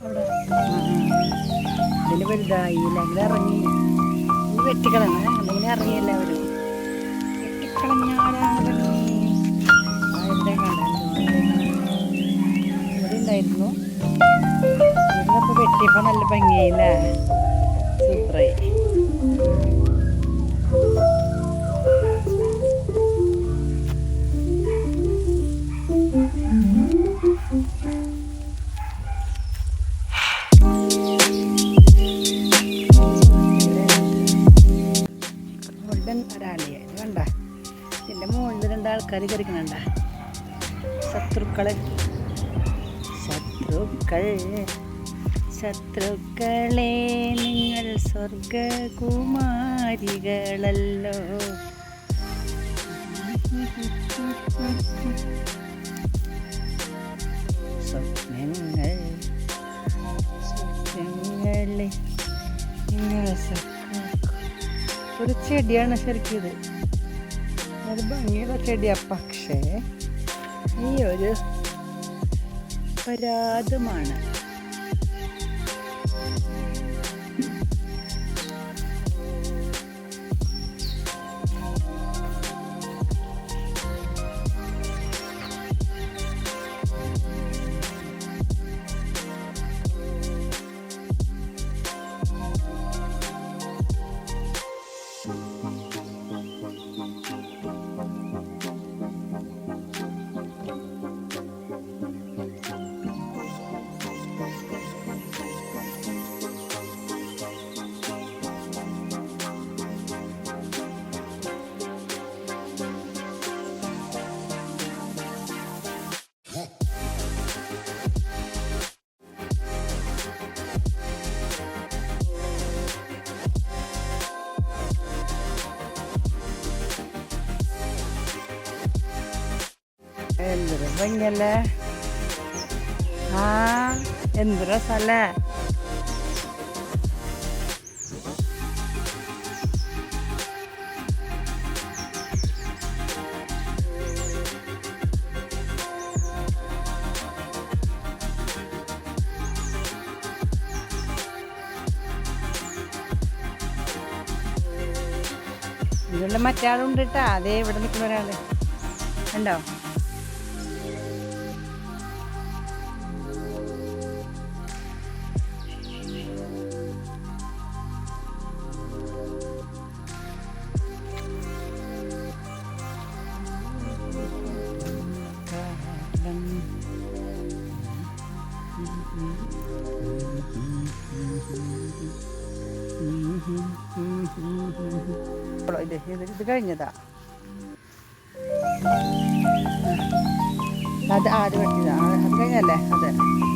അവിടെ. വലുതായില്ല അങ്ങനെ ഇറങ്ങി. വെട്ടിക്കളഞ്ഞ. അല്ലെങ്കിൽ ഇറങ്ങിയല്ല ഭംഗി ആ, ഇവിടെ നല്ല ഭംഗിയായില്ലേ സൂപ്പറായി. ശത്രുക്കളെ നിങ്ങൾ സ്വർഗകുമാരികളല്ലോ. സ്വപ്നങ്ങൾ സ്വപ്നങ്ങളെ നിങ്ങൾ ഒരു ചെടിയാണ് ശരിക്കും ഇത്. അത് ഭംഗിയുള്ള ചെടിയാണ് പക്ഷേ ഈ ഒരു പരാതമാണ് എന്തൊരു ഭംഗിയല്ലേ ആ എന്ത് രസല്ലേ ഇതിലുള്ള മറ്റേ ആളുണ്ട് കേട്ടാ അതേ ഇവിടെ നിൽക്കുന്ന ഒരാൾ ഉണ്ടോ ഇത് കഴിഞ്ഞതാ. അത് ആട് വെട്ടിയതാ. അത് കഴിഞ്ഞല്ലേ? അതെ.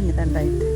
ഇതൊക്കെ കഴിഞ്ഞിട്ടുണ്ടായിട്ട്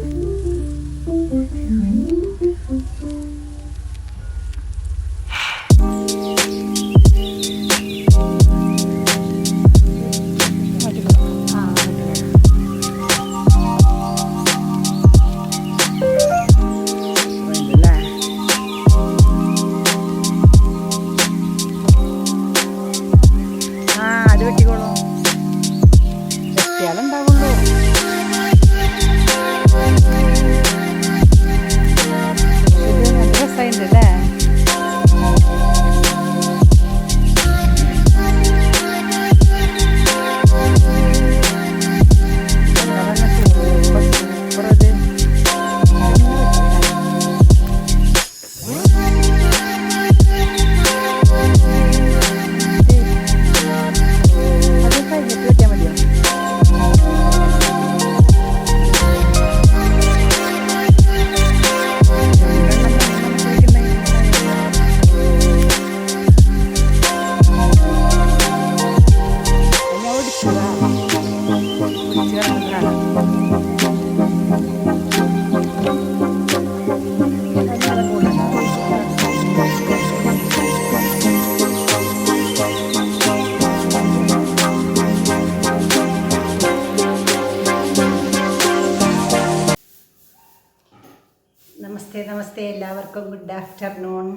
എല്ലാവർക്കും ഗുഡ് ആഫ്റ്റർനൂൺ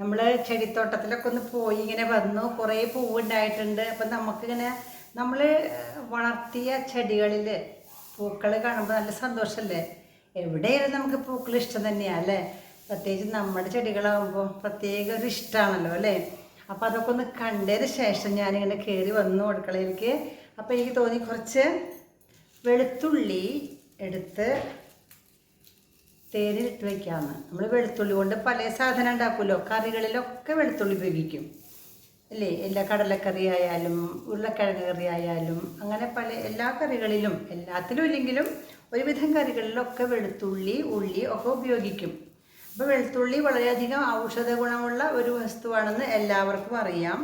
നമ്മൾ ചെടിത്തോട്ടത്തിലൊക്കെ ഒന്ന് പോയി ഇങ്ങനെ വന്നു. കുറേ പൂവുണ്ടായിട്ടുണ്ട്. അപ്പം നമുക്കിങ്ങനെ നമ്മൾ വളർത്തിയ ചെടികളിൽ പൂക്കൾ കാണുമ്പോൾ നല്ല സന്തോഷമല്ലേ എവിടെയായാലും നമുക്ക് പൂക്കൾ ഇഷ്ടം തന്നെയാണ് അല്ലേ? പ്രത്യേകിച്ച് നമ്മുടെ ചെടികളാകുമ്പോൾ പ്രത്യേക ഒരു ഇഷ്ടമാണല്ലോ അല്ലേ? അപ്പോൾ അതൊക്കെ ഒന്ന് കണ്ടതിന് ശേഷം ഞാനിങ്ങനെ കയറി വന്നു അടുക്കളയിലേക്ക്. അപ്പോൾ എനിക്ക് തോന്നി കുറച്ച് വെളുത്തുള്ളി എടുത്ത് തേനിലിട്ട് വയ്ക്കാമെന്ന് നമ്മൾ വെളുത്തുള്ളി കൊണ്ട് പല സാധനം ഉണ്ടാക്കുമല്ലോ. കറികളിലൊക്കെ വെളുത്തുള്ളി ഉപയോഗിക്കും. അല്ലേ? എല്ലാ കടലക്കറി ആയാലും ഉരുളക്കിഴങ്ങ് കറി ആയാലും അങ്ങനെ പല എല്ലാ കറികളിലും എല്ലാത്തിലും ഇല്ലെങ്കിലും ഒരുവിധം കറികളിലൊക്കെ വെളുത്തുള്ളി ഉള്ളി ഒക്കെ ഉപയോഗിക്കും. അപ്പോൾ വെളുത്തുള്ളി വളരെയധികം ഔഷധ ഗുണമുള്ള ഒരു വസ്തുവാണെന്ന് എല്ലാവർക്കും അറിയാം.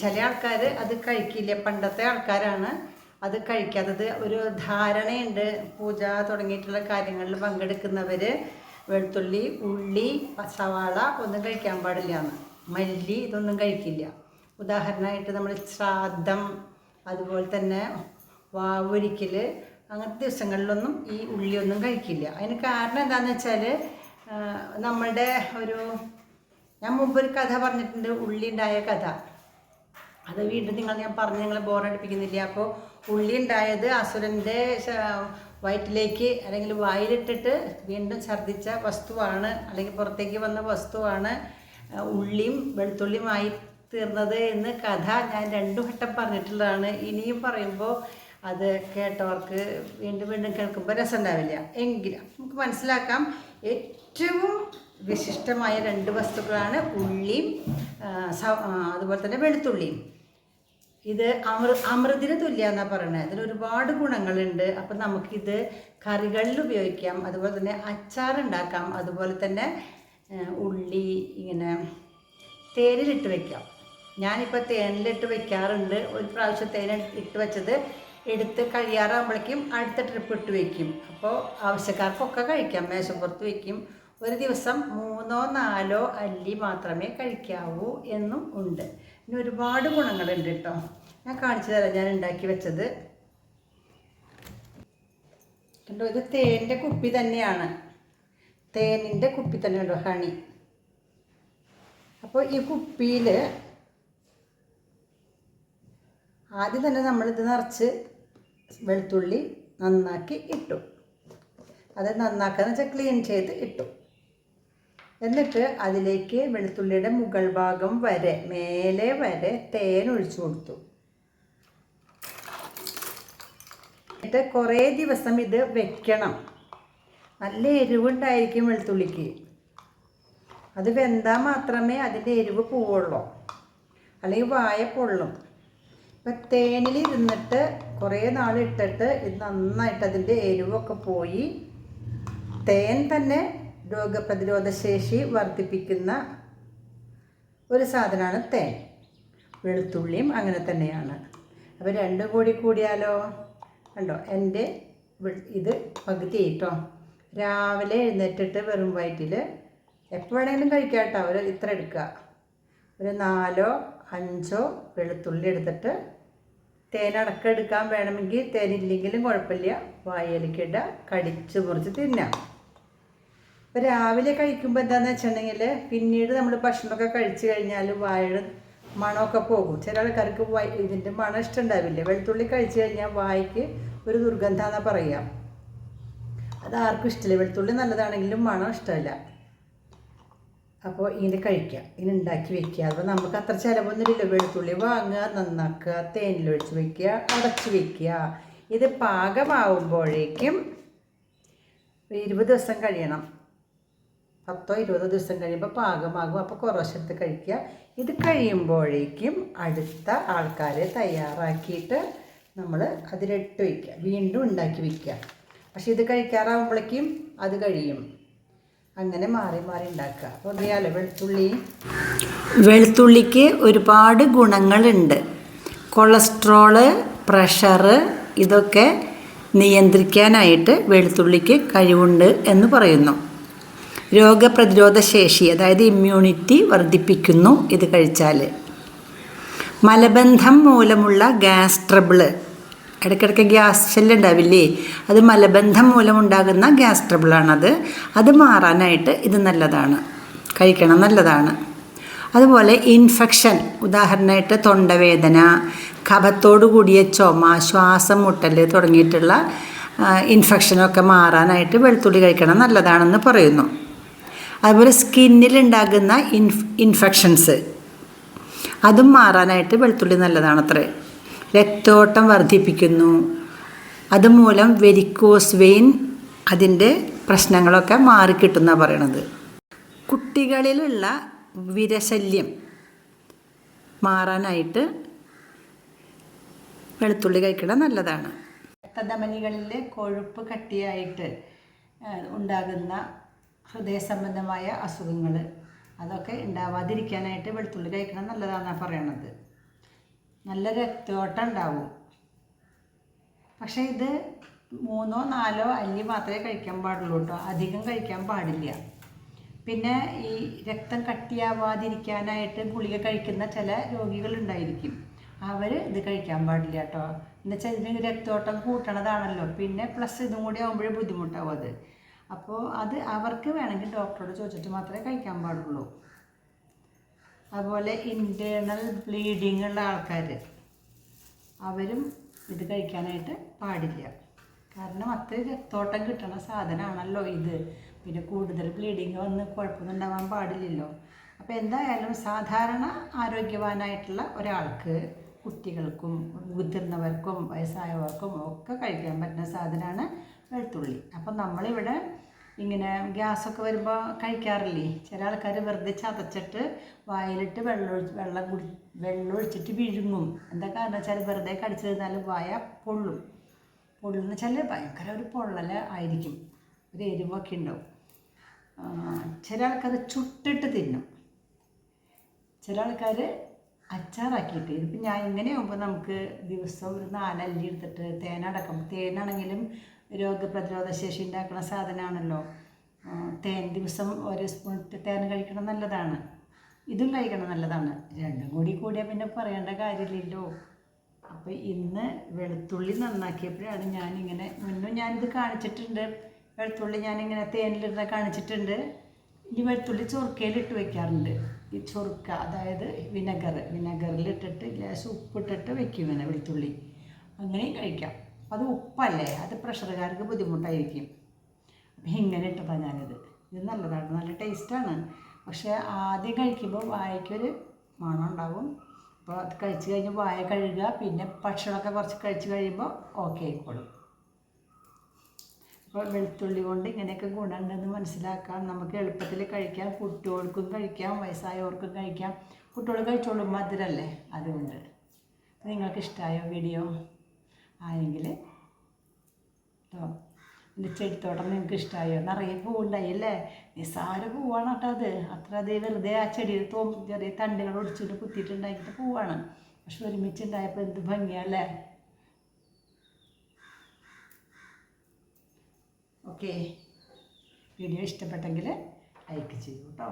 ചില ആൾക്കാർ അത് കഴിക്കില്ല. പണ്ടത്തെ ആൾക്കാരാണ് അത് കഴിക്കാത്തത് ഒരു ധാരണയുണ്ട്. പൂജ തുടങ്ങിയിട്ടുള്ള കാര്യങ്ങളിൽ പങ്കെടുക്കുന്നവർ വെളുത്തുള്ളി ഉള്ളി സവാള ഒന്നും കഴിക്കാൻ പാടില്ല എന്ന്. മല്ലി ഇതൊന്നും കഴിക്കില്ല. ഉദാഹരണമായിട്ട് നമ്മൾ ശ്രാദ്ധം അതുപോലെ തന്നെ വാവൊരിക്കൽ അങ്ങനത്തെ ദിവസങ്ങളിലൊന്നും ഈ ഉള്ളിയൊന്നും കഴിക്കില്ല. അതിന് കാരണം എന്താണെന്ന് വെച്ചാൽ നമ്മളുടെ ഒരു ഞാൻ മുമ്പ് ഒരു കഥ പറഞ്ഞിട്ടുണ്ട് ഉള്ളി ഉണ്ടായ കഥ. അത് വീണ്ടും നിങ്ങൾ ഞാൻ പറഞ്ഞ് നിങ്ങളെ ബോറടിപ്പിക്കുന്നില്ല അപ്പോൾ ഉള്ളി ഉണ്ടായത് അസുരന്റെ വയറ്റിലേക്ക് അല്ലെങ്കിൽ വായിലിട്ടിട്ട് വീണ്ടും ഛർദ്ദിച്ച വസ്തുവാണ് അല്ലെങ്കിൽ പുറത്തേക്ക് വന്ന വസ്തുവാണ് ഉള്ളിയും വെളുത്തുള്ളിയുമായി തീർന്നത് എന്ന് കഥ ഞാൻ രണ്ടു വട്ടം പറഞ്ഞിട്ടുള്ളതാണ്. ഇനിയും പറയുമ്പോൾ അത് കേട്ടവർക്ക് വീണ്ടും വീണ്ടും കേൾക്കുമ്പോൾ രസം ഉണ്ടാവില്ല എങ്കിലും നമുക്ക് മനസ്സിലാക്കാം ഏറ്റവും വിശിഷ്ടമായ രണ്ട് വസ്തുക്കളാണ് ഉള്ളിയും അതുപോലെ തന്നെ വെളുത്തുള്ളിയും. ഇത് അമൃ അമൃതിന് തുല്യ പറയുന്നത് ഇതിന് ഒരുപാട് ഗുണങ്ങളുണ്ട്. അപ്പം നമുക്കിത് കറികളിൽ ഉപയോഗിക്കാം. അതുപോലെ തന്നെ അച്ചാർ ഉണ്ടാക്കാം. അതുപോലെ തന്നെ ഉള്ളി ഇങ്ങനെ തേനിലിട്ട് വെക്കാം. ഞാനിപ്പോൾ തേനിലിട്ട് വെക്കാറുണ്ട്. ഒരു പ്രാവശ്യം തേൻ ഇട്ട് വെച്ചത് എടുത്ത് കഴിയാറാകുമ്പോഴേക്കും അടുത്ത ട്രിപ്പ് ഇട്ട് വെക്കും. അപ്പോൾ ആവശ്യക്കാർക്കൊക്കെ കഴിക്കാം. മേശപ്പുറത്ത് വെക്കും. ഒരു ദിവസം മൂന്നോ നാലോ അല്ലി മാത്രമേ കഴിക്കാവൂ എന്നും ഉണ്ട്. ഇനി ഒരുപാട് ഗുണങ്ങളുണ്ട് കേട്ടോ. ഞാൻ കാണിച്ചു തരാം ഞാൻ ഉണ്ടാക്കി വെച്ചത്. കണ്ടോ ഇത് തേനിന്റെ കുപ്പി തന്നെയാണ്. തേനിന്റെ കുപ്പി തന്നെ ഉണ്ടോ ഹണി? അപ്പോൾ ഈ കുപ്പിയിൽ ആദ്യം തന്നെ നമ്മളിത് നിറച്ച് വെളുത്തുള്ളി നന്നാക്കി ഇട്ടു. അത് നന്നാക്കാന്ന് വെച്ചാൽ ക്ലീൻ ചെയ്ത് ഇട്ടു. എന്നിട്ട് അതിലേക്ക് വെളുത്തുള്ളിയുടെ മുകൾ ഭാഗം വരെ മേലെ വരെ തേൻ ഒഴിച്ചു കൊടുത്തു. എന്നിട്ട് കുറേ ദിവസം ഇത് വെക്കണം. നല്ല എരിവുണ്ടായിരിക്കും വെളുത്തുള്ളിക്ക്. അത് വെന്താൽ മാത്രമേ അതിന്റെ എരിവ് പോവുള്ളൂ. അല്ലെങ്കിൽ വായ പൊള്ളും. ഇപ്പം തേനിൽ ഇരുന്നിട്ട് കുറേ നാൾ ഇട്ടിട്ട് ഇത് നന്നായിട്ട് അതിന്റെ എരിവൊക്കെ പോയി. തേൻ തന്നെ രോഗപ്രതിരോധ ശേഷി വർദ്ധിപ്പിക്കുന്ന ഒരു സാധനമാണ് തേൻ. വെളുത്തുള്ളിയും അങ്ങനെ തന്നെയാണ്. അപ്പോൾ രണ്ടും കൂടി കൂടിയാലോ? കണ്ടോ? എന്റെ ഇത് പകുതി കേട്ടോ രാവിലെ എഴുന്നേറ്റിട്ട് വെറും വയറ്റിൽ എപ്പോൾ വേണമെങ്കിലും കഴിക്കാം കേട്ടോ ഒരു ഇത്ര എടുക്കുക ഒരു നാലോ അഞ്ചോ വെളുത്തുള്ളി എടുത്തിട്ട് തേനടക്കം എടുക്കാൻ വേണമെങ്കിൽ തേനില്ലെങ്കിലും കുഴപ്പമില്ല. വായയിലേക്ക് ഇടുക കടിച്ച് മുറിച്ച് തിന്നാം. ഇപ്പോൾ രാവിലെ കഴിക്കുമ്പോൾ എന്താണെന്ന് വെച്ചിട്ടുണ്ടെങ്കിൽ പിന്നീട് നമ്മൾ ഭക്ഷണമൊക്കെ കഴിച്ചു കഴിഞ്ഞാൽ വായയുടെ മണമൊക്കെ പോകും. ചില ആൾക്കാർക്ക് വായ ഇതിന്റെ മണം ഇഷ്ടമുണ്ടാവില്ല? വെളുത്തുള്ളി കഴിച്ചു കഴിഞ്ഞാൽ വായ്ക്ക് ഒരു ദുർഗന്ധമെന്നാണ് പറയുക അത് ആർക്കും ഇഷ്ടമില്ല. വെളുത്തുള്ളി നല്ലതാണെങ്കിലും മണം ഇഷ്ടമല്ല. അപ്പോൾ ഇങ്ങനെ കഴിക്കാം. ഇങ്ങനെ ഉണ്ടാക്കി വെക്കുക അപ്പോൾ നമുക്ക് അത്ര ചിലവൊന്നുമില്ല വെളുത്തുള്ളി വാങ്ങുക നന്നാക്കുക തേനിലൊഴിച്ച് വെക്കുക അടച്ച് വെക്കുക ഇത് പാകമാവുമ്പോഴേക്കും ഇരുപത് ദിവസം കഴിയണം. പത്തോ ഇരുപതോ ദിവസം കഴിയുമ്പോൾ പാകമാകും. അപ്പോൾ കുറച്ചെടുത്ത് കഴിക്കുക. ഇത് കഴിയുമ്പോഴേക്കും അടുത്ത ആൾക്കാരെ തയ്യാറാക്കിയിട്ട് നമ്മൾ അതിലിട്ട് വയ്ക്കുക വീണ്ടും ഉണ്ടാക്കി വയ്ക്കുക പക്ഷേ ഇത് കഴിക്കാറാവുമ്പോഴേക്കും അത് കഴിയും. അങ്ങനെ മാറി മാറി ഉണ്ടാക്കുക. അപ്പോൾ അറിയാലോ വെളുത്തുള്ളി. വെളുത്തുള്ളിക്ക് ഒരുപാട് ഗുണങ്ങളുണ്ട്. കൊളസ്ട്രോൾ പ്രഷറ് ഇതൊക്കെ നിയന്ത്രിക്കാനായിട്ട് വെളുത്തുള്ളിക്ക് കഴിവുണ്ട് എന്ന് പറയുന്നു. രോഗപ്രതിരോധ ശേഷി അതായത് ഇമ്മ്യൂണിറ്റി വർദ്ധിപ്പിക്കുന്നു ഇത് കഴിച്ചാൽ. മലബന്ധം മൂലമുള്ള ഗ്യാസ് ട്രബിൾ. ഇടയ്ക്കിടയ്ക്ക് ഗ്യാസ് ഷെല്ല് ഉണ്ടാവില്ലേ? അത് മലബന്ധം മൂലമുണ്ടാകുന്ന ഗ്യാസ് ട്രബിളാണത്. അത് മാറാനായിട്ട് ഇത് നല്ലതാണ്. കഴിക്കണം നല്ലതാണ്. അതുപോലെ ഇൻഫെക്ഷൻ ഉദാഹരണമായിട്ട് തൊണ്ടവേദന കഫത്തോടു കൂടിയ ചുമ ശ്വാസം മുട്ടൽ തുടങ്ങിയിട്ടുള്ള ഇൻഫെക്ഷനൊക്കെ മാറാനായിട്ട് വെളുത്തുള്ളി കഴിക്കണം നല്ലതാണെന്ന് പറയുന്നു. അതുപോലെ സ്കിന്നിലുണ്ടാകുന്ന ഇൻഫ് ഇൻഫെക്ഷൻസ്. അതും മാറാനായിട്ട് വെളുത്തുള്ളി നല്ലതാണത്രേ. രക്തോട്ടം വർദ്ധിപ്പിക്കുന്നു. അതുമൂലം വെരിക്കോസ് വെയിൻ അതിന്റെ പ്രശ്നങ്ങളൊക്കെ മാറിക്കിട്ടുന്ന പറയണത്. കുട്ടികളിലുള്ള വിരശല്യം മാറാനായിട്ട് വെളുത്തുള്ളി കഴിക്കണം നല്ലതാണ്. രക്തധമനികളിലെ കൊഴുപ്പ് കട്ടിയായിട്ട് ഉണ്ടാകുന്ന ഹൃദയ സംബന്ധമായ അസുഖങ്ങൾ അതൊക്കെ ഉണ്ടാവാതിരിക്കാനായിട്ട് വെളുത്തുള്ളി കഴിക്കണം നല്ലതാണെന്നാണ് പറയണത്. നല്ല രക്തോട്ടം ഉണ്ടാവും. പക്ഷേ ഇത് മൂന്നോ നാലോ അല്ലി മാത്രമേ കഴിക്കാൻ പാടുള്ളൂ കേട്ടോ. അധികം കഴിക്കാൻ പാടില്ല. പിന്നെ ഈ രക്തം കട്ടിയാവാതിരിക്കാനായിട്ട് ഗുളിക കഴിക്കുന്ന ചില രോഗികളുണ്ടായിരിക്കും. അവർ ഇത് കഴിക്കാൻ പാടില്ല കേട്ടോ. എന്നുവെച്ചാൽ ഇതിന് രക്തോട്ടം കൂട്ടണതാണല്ലോ. പിന്നെ പ്ലസ് ഇതും കൂടി ആകുമ്പോഴേ ബുദ്ധിമുട്ടാവും അത്. അപ്പോൾ അത് അവർക്ക് വേണമെങ്കിൽ ഡോക്ടറോട് ചോദിച്ചിട്ട് മാത്രമേ കഴിക്കാൻ പാടുള്ളൂ. അതുപോലെ ഇന്റേർണൽ ബ്ലീഡിങ് ഉള്ള ആൾക്കാർ അവരും ഇത് കഴിക്കാനായിട്ട് പാടില്ല. കാരണം അത്ര രക്തോട്ടം കിട്ടുന്ന സാധനമാണല്ലോ ഇത്. പിന്നെ കൂടുതൽ ബ്ലീഡിങ് വന്ന് കുഴപ്പമൊന്നും ഉണ്ടാവാൻ പാടില്ലല്ലോ. അപ്പോൾ എന്തായാലും സാധാരണ ആരോഗ്യവാനായിട്ടുള്ള ഒരാൾക്ക് കുട്ടികൾക്കും മുതിർന്നവർക്കും വയസ്സായവർക്കും ഒക്കെ കഴിക്കാൻ പറ്റുന്ന സാധനമാണ് വെളുത്തുള്ളി. അപ്പം നമ്മളിവിടെ ഇങ്ങനെ ഗ്യാസൊക്കെ വരുമ്പോൾ കഴിക്കാറില്ലേ? ചില ആൾക്കാർ വെറുതെ ചതച്ചിട്ട് വായിലിട്ട് വെള്ളം വെള്ളം കുടി വെള്ളം ഒഴിച്ചിട്ട് വിഴുങ്ങും. എന്താ കാരണം വെച്ചാൽ വെറുതെ കടിച്ചു കഴിഞ്ഞാൽ വായ പൊള്ളും. പൊള്ളുന്ന വെച്ചാൽ ഭയങ്കര ഒരു പൊള്ളൽ ആയിരിക്കും. ഒരു എരിവൊക്കെ ഉണ്ടാവും. ചില ആൾക്കാർ ചുട്ടിട്ട് തിന്നും. ചില ആൾക്കാർ അച്ചാറാക്കിയിട്ട് ഇതിപ്പോൾ ഞാൻ ഇങ്ങനെ ആകുമ്പോൾ നമുക്ക് ദിവസം ഒരു നാലല്ലി എടുത്തിട്ട് തേനടക്കം തേനാണെങ്കിലും രോഗപ്രതിരോധ ശേഷി ഉണ്ടാക്കുന്ന സാധനമാണല്ലോ. തേൻ ദിവസം ഒരു സ്പൂൺ തേൻ കഴിക്കണം നല്ലതാണ്. ഇതും കഴിക്കണം നല്ലതാണ്. രണ്ടും കൂടി കൂടിയാൽ പിന്നെ പറയേണ്ട കാര്യമില്ലല്ലോ. അപ്പോൾ ഇന്ന് വെളുത്തുള്ളി നന്നാക്കിയപ്പോഴാണ് ഞാനിങ്ങനെ മുന്നും ഞാനിത് കാണിച്ചിട്ടുണ്ട്. വെളുത്തുള്ളി ഞാനിങ്ങനെ തേനിലിരുന്ന് കാണിച്ചിട്ടുണ്ട്. ഇനി വെളുത്തുള്ളി ചൊറുക്കയിലിട്ട് വെക്കാറുണ്ട്. ഈ ചൊറുക്ക അതായത് വിനെഗർ. വിനെഗറിലിട്ടിട്ട് ഗ്ലാസ് ഉപ്പിട്ടിട്ട് വെക്കും ഇങ്ങനെ വെളുത്തുള്ളി. അങ്ങനെയും കഴിക്കാം. അത് ഉപ്പല്ലേ? അത് പ്രഷറുകാർക്ക് ബുദ്ധിമുട്ടായിരിക്കും. അപ്പം ഇങ്ങനെ ഇട്ടതാണ് ഞാനിത്. ഇത് നല്ലതാണ് നല്ല ടേസ്റ്റാണ്. പക്ഷേ ആദ്യം കഴിക്കുമ്പോൾ വായയ്ക്കൊരു മണം ഉണ്ടാവും. അപ്പോൾ അത് കഴിച്ച് കഴിഞ്ഞ് വായ കഴുകുക പിന്നെ ഭക്ഷണമൊക്കെ കുറച്ച് കഴിച്ച് കഴിയുമ്പോൾ ഓക്കെ ആയിക്കോളും. അപ്പോൾ വെളുത്തുള്ളി കൊണ്ട് ഇങ്ങനെയൊക്കെ ഗുണമുണ്ടെന്ന് മനസ്സിലാക്കാം. നമുക്ക് എളുപ്പത്തിൽ കഴിക്കാം. കുട്ടികൾക്കും കഴിക്കാം വയസ്സായവർക്കും കഴിക്കാം. കുട്ടികൾ കഴിച്ചോളും മധുരല്ലേ? അതുകൊണ്ട്. നിങ്ങൾക്ക് ഇഷ്ടമായോ വീഡിയോ? ആയെങ്കിൽ കേട്ടോ എന്റെ ചെടിത്തോട്ടം നിങ്ങൾക്ക് ഇഷ്ടമായോ നിറയെ പൂവുണ്ടായി അല്ലേ? നിസ്സാര പൂവാണ് കേട്ടോ അത്. അത്ര അതേ വെറുതെ ആ ചെടിയിൽ തോ ചെറിയ തണ്ടുകൾ ഒടിച്ചിട്ട് കുത്തിയിട്ടുണ്ടാക്കിയിട്ട് പൂവാണ്. പക്ഷെ ഒരുമിച്ചുണ്ടായപ്പോൾ എന്ത് ഭംഗിയല്ലേ ഓക്കെ. വീഡിയോ ഇഷ്ടപ്പെട്ടെങ്കിൽ ലൈക്ക് ചെയ്യൂ കേട്ടോ